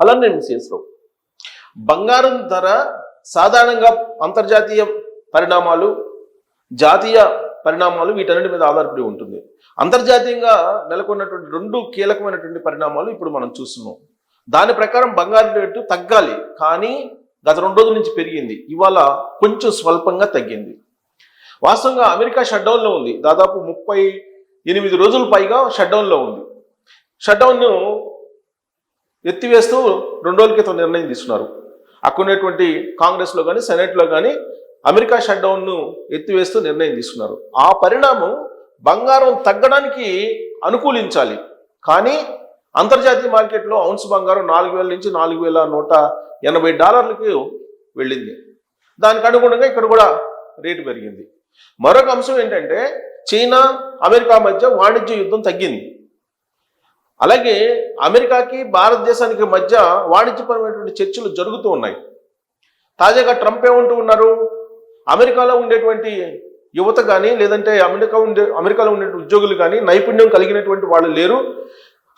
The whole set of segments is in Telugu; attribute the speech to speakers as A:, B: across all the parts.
A: అలానే మిస్ఎస్ బంగారం ధర సాధారణంగా అంతర్జాతీయ పరిణామాలు జాతీయ పరిణామాలు వీటన్నిటి మీద ఆధారపడి ఉంటుంది. అంతర్జాతీయంగా నెలకొన్నటువంటి రెండు కీలకమైనటువంటి పరిణామాలు ఇప్పుడు మనం చూస్తున్నాం. దాని ప్రకారం బంగారం రేటు తగ్గాలి కానీ గత రెండు రోజుల నుంచి పెరిగింది. ఇవాళ కొంచెం స్వల్పంగా తగ్గింది. వాస్తవంగా అమెరికా షట్డౌన్లో ఉంది. దాదాపు ముప్పై ఎనిమిది రోజుల పైగా షట్డౌన్లో ఉంది. షట్డౌన్ను ఎత్తివేస్తూ రెండు రోజుల క్రితం నిర్ణయం తీసుకున్నారు. అక్కడున్నటువంటి కాంగ్రెస్లో కానీ సెనెట్లో కానీ అమెరికా షట్డౌన్ను ఎత్తివేస్తూ నిర్ణయం తీసుకున్నారు. ఆ పరిణామం బంగారం తగ్గడానికి అనుకూలించాలి. కానీ అంతర్జాతీయ మార్కెట్లో ఔన్స్ బంగారం నాలుగు వేల నుంచి నాలుగు వేల నూట ఎనభై డాలర్లకు వెళ్ళింది. దానికి అనుగుణంగా ఇక్కడ కూడా రేటు పెరిగింది. మరొక అంశం ఏంటంటే చైనా అమెరికా మధ్య వాణిజ్య యుద్ధం తగ్గింది. అలాగే అమెరికాకి భారతదేశానికి మధ్య వాణిజ్యపరమైనటువంటి చర్చలు జరుగుతూ ఉన్నాయి. తాజాగా ట్రంప్ ఏమంటూ ఉన్నారు? అమెరికాలో ఉండేటువంటి యువత కానీ లేదంటే అమెరికా ఉండే అమెరికాలో ఉండే ఉద్యోగులు కానీ నైపుణ్యం కలిగినటువంటి వాళ్ళు లేరు.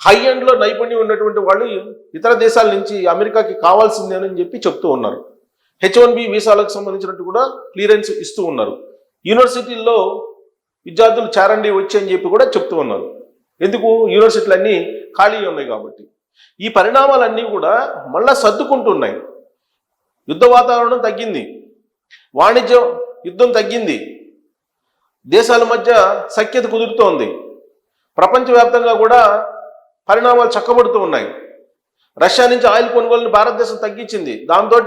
A: హై ఎండ్లో నైపుణ్యం ఉన్నటువంటి వాళ్ళు ఇతర దేశాల నుంచి అమెరికాకి కావాల్సిందేనని చెప్పి చెప్తూ ఉన్నారు. హెచ్ వన్ బి వీసాలకు సంబంధించినట్టు కూడా క్లియరెన్స్ ఇస్తూ ఉన్నారు. యూనివర్సిటీల్లో విద్యార్థులు చేరండి వచ్చి అని చెప్పి కూడా చెప్తూ ఉన్నారు. ఎందుకు? యూనివర్సిటీలు అన్నీ ఖాళీ ఉన్నాయి కాబట్టి. ఈ పరిణామాలన్నీ కూడా మళ్ళా సర్దుకుంటున్నాయి. యుద్ధ వాతావరణం తగ్గింది. వాణిజ్యం యుద్ధం తగ్గింది. దేశాల మధ్య సఖ్యత కుదురుతోంది. ప్రపంచవ్యాప్తంగా కూడా పరిణామాలు చక్కబడుతూ ఉన్నాయి. రష్యా నుంచి ఆయిల్ కొనుగోలుని భారతదేశం తగ్గించింది. దాంతో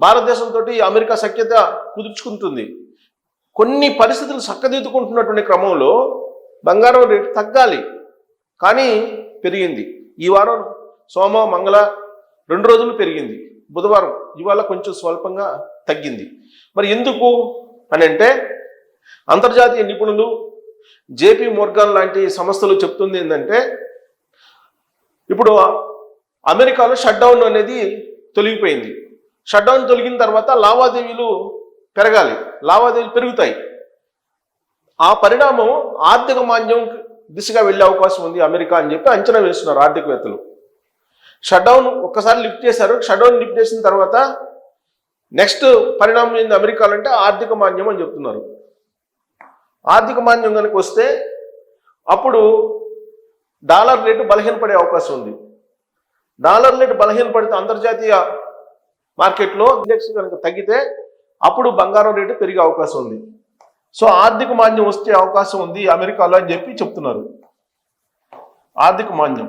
A: భారతదేశంతో అమెరికా సఖ్యత కుదుర్చుకుంటుంది. కొన్ని పరిస్థితులు చక్కదిద్దుకుంటున్నటువంటి క్రమంలో బంగారం రేటు తగ్గాలి. కానీ పెరిగింది. ఈ వారం సోమ మంగళ రెండు రోజులు పెరిగింది. బుధవారం ఇవాళ కొంచెం స్వల్పంగా తగ్గింది. మరి ఎందుకు అని అంటే అంతర్జాతీయ నిపుణులు జేపీ మోర్గాన్ లాంటి సంస్థలు చెప్తుంది ఏంటంటే ఇప్పుడు అమెరికాలో షట్డౌన్ అనేది తొలగిపోయింది. షట్డౌన్ తొలగిన తర్వాత లావాదేవీలు పెరగాలి. లావాదేవీలు పెరుగుతాయి. ఆ పరిణామం ఆర్థిక మాంద్యం దిశగా వెళ్ళే అవకాశం ఉంది అమెరికా అని చెప్పి అంచనా వేస్తున్నారు ఆర్థికవేత్తలు. షట్డౌన్ ఒక్కసారి లిఫ్ట్ చేశారు. షట్డౌన్ లిఫ్ట్ చేసిన తర్వాత నెక్స్ట్ పరిణామం ఏంది అమెరికాలో అంటే ఆర్థిక మాంద్యం అని చెప్తున్నారు. ఆర్థిక మాంద్యం కనుక వస్తే అప్పుడు డాలర్ రేటు బలహీనపడే అవకాశం ఉంది. డాలర్ రేటు బలహీనపడితే అంతర్జాతీయ మార్కెట్లో ఇండెక్స్ కనుక తగ్గితే అప్పుడు బంగారం రేటు పెరిగే అవకాశం ఉంది. సో ఆర్థిక మాంద్యం వచ్చే అవకాశం ఉంది అమెరికాలో అని చెప్పి చెప్తున్నారు. ఆర్థిక మాంద్యం.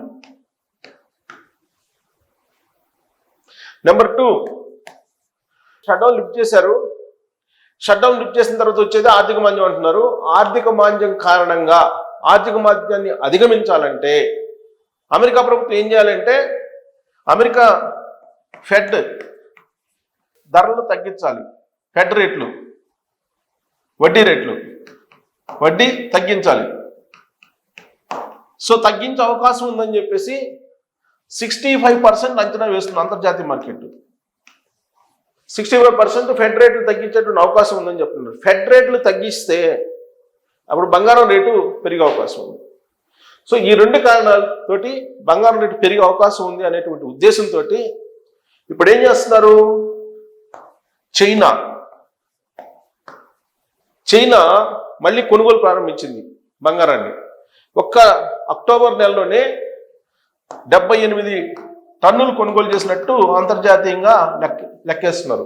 A: Number two. షట్డౌన్ లిఫ్ట్ చేశారు. షట్డౌన్ లిఫ్ట్ చేసిన తర్వాత వచ్చేది ఆర్థిక మాంద్యం అంటున్నారు. ఆర్థిక మాంద్యం కారణంగా ఆర్థిక మాంద్యాన్ని అధిగమించాలంటే అమెరికా ప్రభుత్వం ఏం చేయాలంటే అమెరికా ఫెడ్ ధరలు తగ్గించాలి. ఫెడ్ రేట్లు. వడ్డీ రేట్లు. వడ్డీ తగ్గించాలి. సో తగ్గించే అవకాశం ఉందని చెప్పేసి సిక్స్టీ ఫైవ్ పర్సెంట్ అంచనా వేస్తుంది అంతర్జాతీయ market. Sixty five percent fed రేట్లు తగ్గించేటువంటి అవకాశం ఉందని చెప్తున్నారు. ఫెడ్ రేట్లు తగ్గిస్తే అప్పుడు బంగారం రేటు పెరిగే అవకాశం ఉంది. సో ఈ రెండు కారణాలతోటి బంగారం రేటు పెరిగే అవకాశం ఉంది అనేటువంటి ఉద్దేశంతో ఇప్పుడు ఏం చేస్తున్నారు? చైనా చైనా మళ్ళీ కొనుగోలు ప్రారంభించింది బంగారాన్ని. ఒక్క అక్టోబర్ నెలలోనే డెబ్బై ఎనిమిది టన్నులు కొనుగోలు చేసినట్టు అంతర్జాతీయంగా లెక్క లెక్కేస్తున్నారు.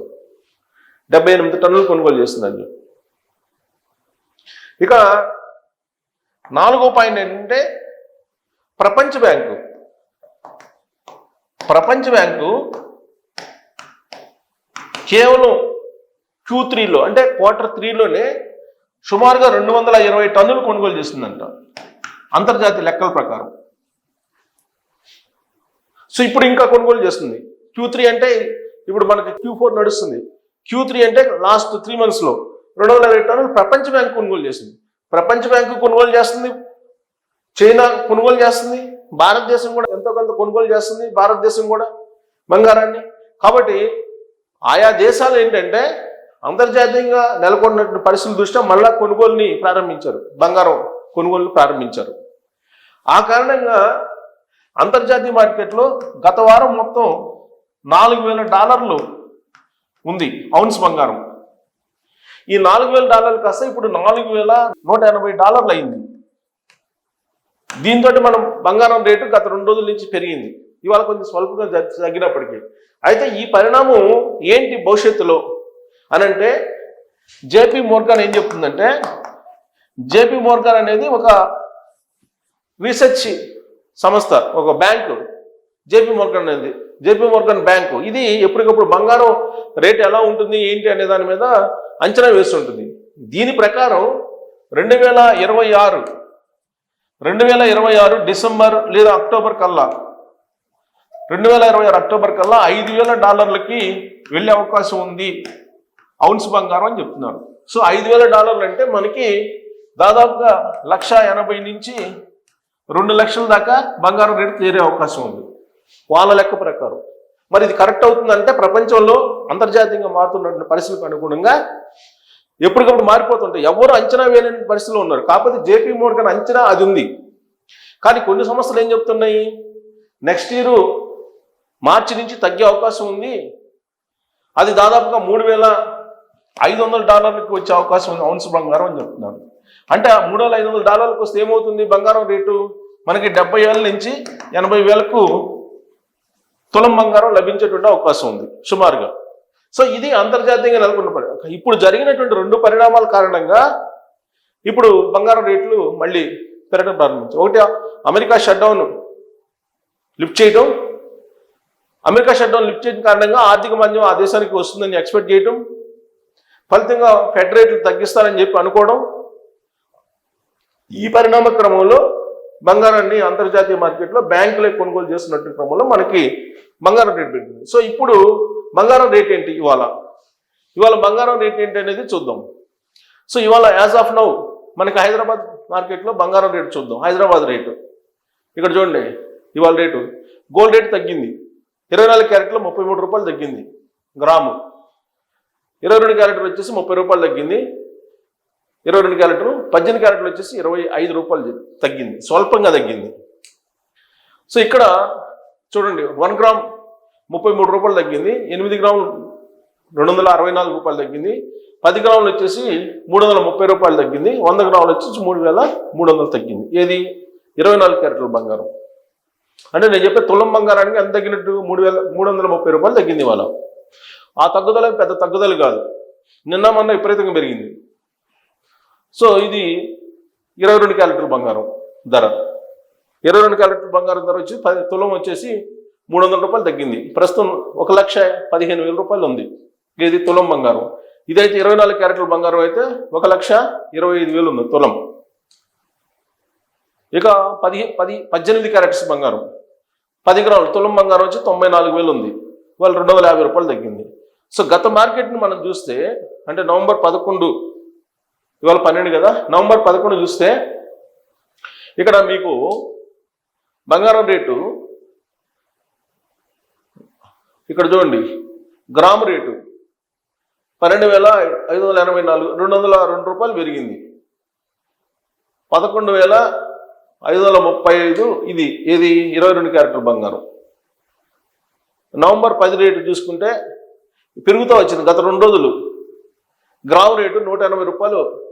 A: డెబ్బై ఎనిమిది టన్నులు కొనుగోలు చేస్తుందని. ఇక నాలుగో పాయింట్ ఏంటంటే ప్రపంచ బ్యాంకు. ప్రపంచ బ్యాంకు కేవలం క్యూ త్రీలో అంటే క్వార్టర్ త్రీలోనే సుమారుగా రెండు వందల ఇరవై టన్నులు కొనుగోలు చేస్తుందంట అంతర్జాతీయ లెక్కల ప్రకారం. సో ఇప్పుడు ఇంకా కొనుగోలు చేస్తుంది. క్యూ త్రీ అంటే ఇప్పుడు మనకి క్యూ ఫోర్ నడుస్తుంది. క్యూ త్రీ అంటే లాస్ట్ త్రీ మంత్స్లో రెండు వందల ఇరవై టన్నులు ప్రపంచ బ్యాంకు కొనుగోలు చేస్తుంది ప్రపంచ బ్యాంకు కొనుగోలు చేస్తుంది. చైనా కొనుగోలు చేస్తుంది. భారతదేశం కూడా ఎంతో కొంత కొనుగోలు చేస్తుంది. భారతదేశం కూడా బంగారాన్ని. కాబట్టి ఆయా దేశాలు ఏంటంటే అంతర్జాతీయంగా నెలకొన్నటువంటి పరిస్థితుల దృష్ట్యా మళ్ళా కొనుగోలుని ప్రారంభించారు. బంగారం కొనుగోలు ప్రారంభించారు. ఆ కారణంగా అంతర్జాతీయ మార్కెట్లో గత వారం మొత్తం నాలుగు వేల డాలర్లు ఉంది ఔన్స్ బంగారం. ఈ నాలుగు వేల డాలర్లు కాస్త ఇప్పుడు నాలుగు వేల నూట ఎనభై డాలర్లు అయింది. దీంతో మనం బంగారం రేటు గత రెండు రోజుల నుంచి పెరిగింది. ఇవాళ కొంచెం స్వల్పంగా తగ్గినప్పటికీ. అయితే ఈ పరిణామం ఏంటి భవిష్యత్తులో? అని అంటే జేపీ మోర్గాన్ ఏం చెప్తుందంటే జేపీ మోర్గాన్ అనేది ఒక రీసెర్చ్ సంస్థ ఒక బ్యాంకు. జేపీ మోర్గన్ అనేది జేపీ మోర్గన్ బ్యాంకు. ఇది ఎప్పటికప్పుడు బంగారం రేట్ ఎలా ఉంటుంది ఏంటి అనే దాని మీద అంచనా వేస్తుంటుంది. దీని ప్రకారం రెండు వేల ఇరవై ఆరు రెండు వేల ఇరవై ఆరు డిసెంబర్ లేదా అక్టోబర్ కల్లా రెండు వేల ఇరవై ఆరు అక్టోబర్ కల్లా ఐదు వేల డాలర్లకి వెళ్ళే అవకాశం ఉంది. ఔన్స్ బంగారం అని చెప్తున్నారు. సో ఐదు వేల డాలర్లు అంటే మనకి దాదాపుగా లక్ష ఎనభై నుంచి రెండు లక్షల దాకా బంగారం రేటు చేరే అవకాశం ఉంది. వాళ్ళ లెక్క ప్రకారం. మరి ఇది కరెక్ట్ అవుతుందంటే ప్రపంచంలో అంతర్జాతీయంగా మారుతున్నటువంటి పరిస్థితులకు అనుగుణంగా ఎప్పటికప్పుడు మారిపోతుంటాయి. ఎవరు అంచనా వేయలేని పరిస్థితిలో ఉన్నారు. కాకపోతే జేపీ మోర్గన్ అంచనా అది ఉంది. కానీ కొన్ని సంస్థలు ఏం చెప్తున్నాయి? నెక్స్ట్ ఇయర్ మార్చి నుంచి తగ్గే అవకాశం ఉంది. అది దాదాపుగా మూడు వేల ఐదు వందల డాలర్లకు వచ్చే అవకాశం ఉంది. అవున్స్ బంగారం అని చెప్తున్నారు. అంటే ఆ మూడు వేల ఐదు వందల డాలర్లకు వస్తే ఏమవుతుంది? బంగారం రేటు మనకి డెబ్బై వేల నుంచి ఎనభై వేలకు తులం బంగారం లభించేటువంటి అవకాశం ఉంది సుమారుగా. సో ఇది అంతర్జాతీయంగా నెలకొన్న ఇప్పుడు జరిగినటువంటి రెండు పరిణామాల కారణంగా ఇప్పుడు బంగారం రేట్లు మళ్ళీ పెరగడం ప్రారంభించాయి. ఒకటి అమెరికా షట్డౌన్ లిఫ్ట్ చేయడం అమెరికా షట్డౌన్ లిఫ్ట్ చేయడం కారణంగా ఆర్థిక మాంద్యం ఆ దేశానికి వస్తుందని ఎక్స్పెక్ట్ చేయడం ఫలితంగా ఫెడ్ రేట్లు తగ్గిస్తారని చెప్పి అనుకోవడం ఈ పరిణామ క్రమంలో బంగారాన్ని అంతర్జాతీయ మార్కెట్లో బ్యాంకులే కొనుగోలు చేస్తున్నట్టు క్రమంలో మనకి బంగారం రేట్ పెరిగింది. సో ఇప్పుడు బంగారం రేట్ ఏంటి ఇవాళ? ఇవాళ బంగారం రేట్ ఏంటి అనేది చూద్దాం. సో ఇవాళ యాజ్ ఆఫ్ నౌ మనకి హైదరాబాద్ మార్కెట్లో బంగారం రేటు చూద్దాం. హైదరాబాద్ రేటు ఇక్కడ చూడండి ఇవాళ రేటు గోల్డ్ రేట్ తగ్గింది. ఇరవై నాలుగు క్యారెట్లో ముప్పై మూడు రూపాయలు తగ్గింది. గ్రాము. ఇరవై రెండు క్యారెట్లు వచ్చేసి ముప్పై రూపాయలు తగ్గింది. ఇరవై రెండు క్యారెట్లు పద్దెనిమిది క్యారెట్లు వచ్చేసి ఇరవై ఐదు రూపాయలు తగ్గింది. స్వల్పంగా తగ్గింది. సో ఇక్కడ చూడండి వన్ గ్రామ్ ముప్పై మూడు రూపాయలు తగ్గింది. ఎనిమిది గ్రాములు రెండు వందల అరవై నాలుగు రూపాయలు తగ్గింది. పది గ్రాములు వచ్చేసి మూడు వందల ముప్పై రూపాయలు తగ్గింది. వంద గ్రాములు వచ్చేసి మూడు వేల మూడు వందలు తగ్గింది. ఏది? ఇరవై నాలుగు క్యారెట్ల బంగారం. అంటే నేను చెప్పే తులం బంగారానికి ఎంత తగ్గినట్టు? మూడు వేల మూడు వందల ముప్పై రూపాయలు తగ్గింది వాళ్ళ ఆ తగ్గుదల పెద్ద తగ్గుదల కాదు. నిన్న మొన్న విపరీతంగా పెరిగింది. సో ఇది ఇరవై రెండు క్యారెక్టర్ బంగారం ధర. ఇరవై రెండు క్యారెక్టర్ బంగారం ధర వచ్చి పది తులం వచ్చేసి మూడు వందల రూపాయలు తగ్గింది. ప్రస్తుతం ఒక లక్ష పదిహేను వేల రూపాయలు ఉంది. ఇది తులం బంగారం. ఇదైతే ఇరవై నాలుగు క్యారెట్ల బంగారం అయితే ఒక లక్ష ఇరవై ఐదు వేలు ఉంది తులం. ఇక పది పది పద్దెనిమిది క్యారెట్స్ బంగారం. పది గ్రాములు తులం బంగారం వచ్చి తొంభై నాలుగు వేలు ఉంది. వాళ్ళు రెండు వందల యాభై రూపాయలు తగ్గింది. సో గత మార్కెట్ని మనం చూస్తే అంటే నవంబర్ పదకొండు ఇవాళ పన్నెండు కదా నవంబర్ పదకొండు చూస్తే ఇక్కడ మీకు బంగారం రేటు ఇక్కడ చూడండి గ్రాము రేటు పన్నెండు వేల ఐదు వందల ఎనభై నాలుగు రెండు వందల రెండు రూపాయలు పెరిగింది. పదకొండు వేల ఐదు వందల ముప్పై ఐదు ఇది ఇది ఇరవై రెండు క్యారెక్టర్ బంగారం. నవంబర్ పది రేటు చూసుకుంటే పెరుగుతూ వచ్చింది. గత రెండు రోజులు గ్రాము రేటు నూట ఎనభై రూపాయలు.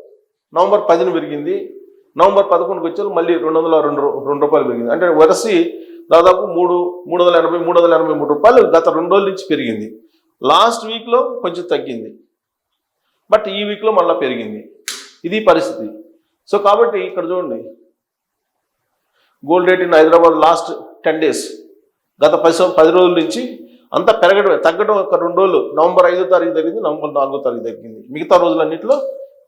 A: నవంబర్ పదిన పెరిగింది. నవంబర్ పదకొండుకి వచ్చి మళ్ళీ రెండు వందల రెండు రెండు రూపాయలు పెరిగింది. అంటే వరసి దాదాపు మూడు మూడు వందల ఎనభై మూడు వందల ఎనభై మూడు రూపాయలు గత రెండు రోజుల నుంచి పెరిగింది. లాస్ట్ వీక్లో కొంచెం తగ్గింది. బట్ ఈ వీక్లో మళ్ళీ పెరిగింది. ఇది పరిస్థితి. సో కాబట్టి ఇక్కడ చూడండి. Gold rate in Hyderabad last ten days. గత పది సం- పది రోజుల నుంచి అంతా పెరగడమే తగ్గడం ఒక రెండు రోజులు. నవంబర్ ఐదో తారీఖు తగ్గింది నవంబర్ నాలుగో తారీఖు తగ్గింది. మిగతా రోజులన్నింటిలో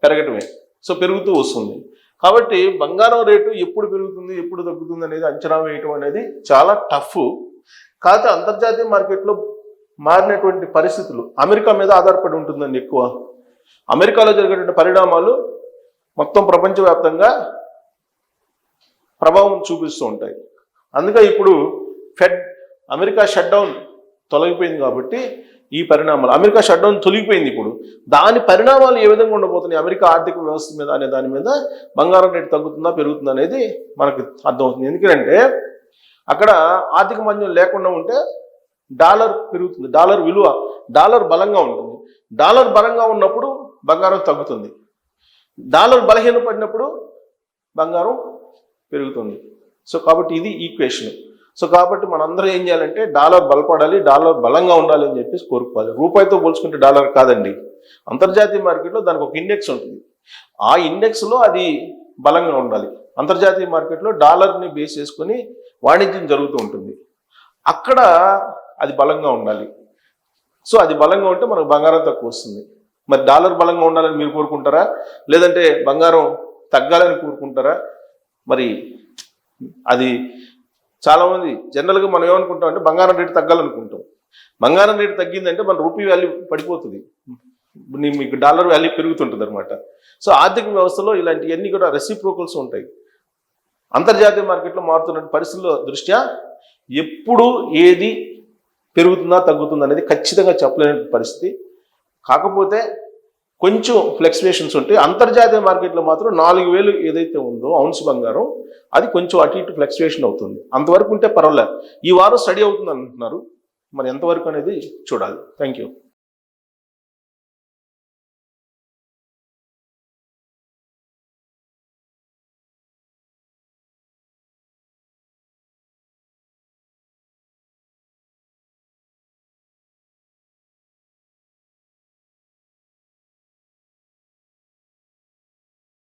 A: పెరగటమే. సో పెరుగుతూ వస్తుంది. కాబట్టి బంగారం రేటు ఎప్పుడు పెరుగుతుంది ఎప్పుడు తగ్గుతుంది అనేది అంచనా వేయటం అనేది చాలా టఫ్. కాకపోతే అంతర్జాతీయ మార్కెట్లో మారినటువంటి పరిస్థితులు అమెరికా మీద ఆధారపడి ఉంటుందండి ఎక్కువ. అమెరికాలో జరిగేటువంటి పరిణామాలు మొత్తం ప్రపంచవ్యాప్తంగా ప్రభావం చూపిస్తూ ఉంటాయి. అందుకే ఇప్పుడు ఫెడ్ అమెరికా షట్డౌన్ తొలగిపోయింది కాబట్టి ఈ పరిణామాలు. అమెరికా షట్డౌన్ తొలగిపోయింది ఇప్పుడు. దాని పరిణామాలు ఏ విధంగా ఉండబోతున్నాయి? అమెరికా ఆర్థిక వ్యవస్థ మీద అనే దాని మీద బంగారం రేటు తగ్గుతుందా పెరుగుతుందా అనేది మనకు అర్థమవుతుంది. ఎందుకంటే అక్కడ ఆర్థిక మాంద్యం లేకుండా ఉంటే డాలర్ పెరుగుతుంది. డాలర్ విలువ డాలర్ బలంగా ఉంటుంది. డాలర్ బలంగా ఉన్నప్పుడు బంగారం తగ్గుతుంది. డాలర్ బలహీన పడినప్పుడు బంగారం పెరుగుతుంది. సో కాబట్టి ఇది ఈక్వేషన్. సో కాబట్టి మనందరూ ఏం చేయాలంటే డాలర్ బలపడాలి డాలర్ బలంగా ఉండాలి అని చెప్పేసి కోరుకోవాలి. రూపాయితో పోల్చుకుంటే డాలర్ కాదండి. అంతర్జాతీయ మార్కెట్లో దానికి ఒక ఇండెక్స్ ఉంటుంది. ఆ ఇండెక్స్లో అది బలంగా ఉండాలి. అంతర్జాతీయ మార్కెట్లో డాలర్ని బేస్ చేసుకొని వాణిజ్యం జరుగుతూ ఉంటుంది. అక్కడ అది బలంగా ఉండాలి. సో అది బలంగా ఉంటే మనకు బంగారం తక్కువ వస్తుంది. మరి డాలర్ బలంగా ఉండాలని మీరు కోరుకుంటారా? లేదంటే బంగారం తగ్గాలని కోరుకుంటారా? మరి అది చాలామంది జనరల్గా మనం ఏమనుకుంటాం అంటే బంగారం రేటు తగ్గాలనుకుంటాం. బంగారం రేటు తగ్గిందంటే మన రూపీ వాల్యూ పడిపోతుంది. మీకు డాలర్ వాల్యూ పెరుగుతుంటుంది అనమాట సో ఆర్థిక వ్యవస్థలో ఇలాంటివన్నీ కూడా రెసిప్రోకల్స్ ఉంటాయి. అంతర్జాతీయ మార్కెట్లో మారుతున్న పరిస్థితుల దృష్ట్యా ఎప్పుడు ఏది పెరుగుతుందా తగ్గుతుందా అనేది ఖచ్చితంగా చెప్పలేని పరిస్థితి. కాకపోతే కొంచెం ఫ్లక్చువేషన్స్ ఉంటాయి అంతర్జాతీయ మార్కెట్లో మాత్రం నాలుగు వేలు ఏదైతే ఉందో అవున్స్ బంగారం అది కొంచెం అటు ఇటు ఫ్లక్చువేషన్ అవుతుంది. అంతవరకు ఉంటే పర్వాలేదు. ఈ వారం స్టడీ అవుతుంది అంటున్నారు మరి ఎంతవరకు అనేది చూడాలి. Thank you.